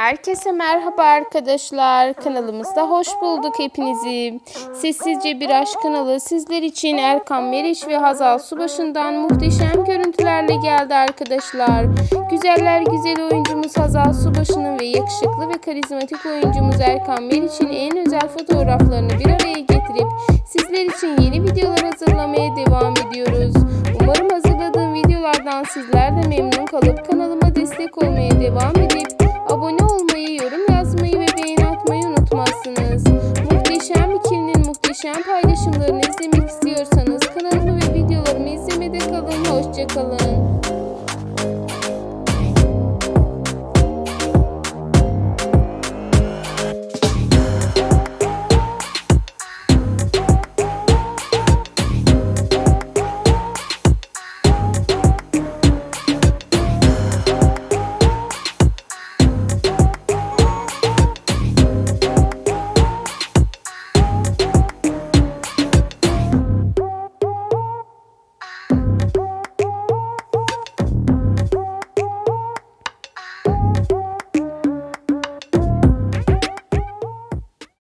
Herkese merhaba arkadaşlar. Kanalımızda hoş bulduk hepinizi. Sessizce Bir Aşk kanalı sizler için Erkan Meriç ve Hazal Subaşı'ndan muhteşem görüntülerle geldi arkadaşlar. Güzeller güzel oyuncumuz Hazal Subaşı'nın ve yakışıklı ve karizmatik oyuncumuz Erkan Meriç'in en özel fotoğraflarını bir araya getirip sizler için yeni videolar hazırlamaya devam ediyoruz. Umarım hazırladığım videolardan sizler de memnun kalıp kanalıma destek olmaya devam edersiniz. muhteşem paylaşımlarını izlemek istiyorsanız kanalımı ve videolarımı izlemede kalın. Hoşçakalın.